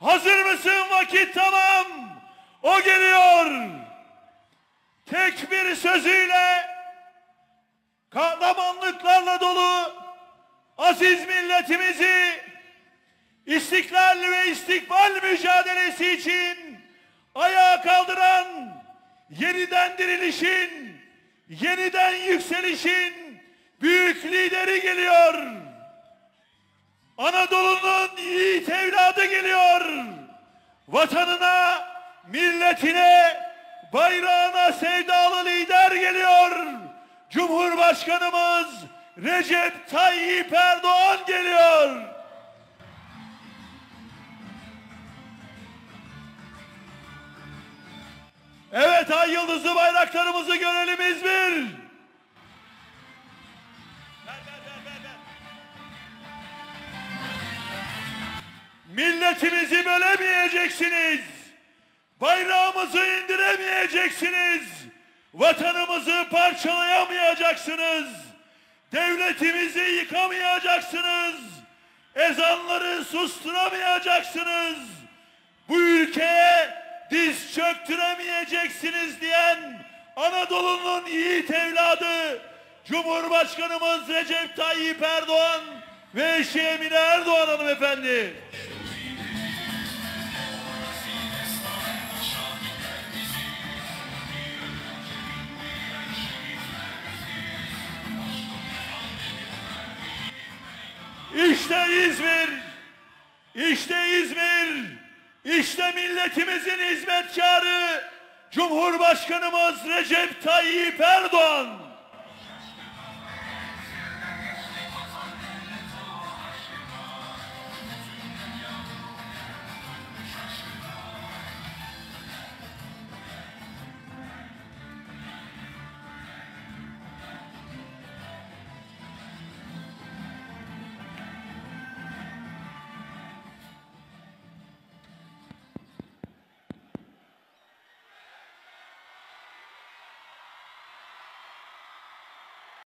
Hazır mısın? Vakit tamam. O geliyor. Tek bir sözüyle kahramanlıklarla dolu aziz milletimizi istiklal ve istikbal mücadelesi için ayağa kaldıran yeniden dirilişin, yeniden yükselişin büyük lideri geliyor. Anadolu'nun yiğit evladı geliyor. Vatanına, milletine, bayrağına sevdalı lider geliyor. Cumhurbaşkanımız Recep Tayyip Erdoğan geliyor. Evet ay yıldızlı bayraklarımızı görelim İzmir. Milletimizi bölemeyeceksiniz. Bayrağımızı indiremeyeceksiniz. Vatanımızı parçalayamayacaksınız. Devletimizi yıkamayacaksınız. Ezanları susturamayacaksınız. Bu ülkeye diz çöktüremeyeceksiniz diyen Anadolu'nun yiğit evladı Cumhurbaşkanımız Recep Tayyip Erdoğan ve eşi Emine Erdoğan hanımefendi. İşte İzmir, işte İzmir, işte milletimizin hizmetkarı Cumhurbaşkanımız Recep Tayyip Erdoğan.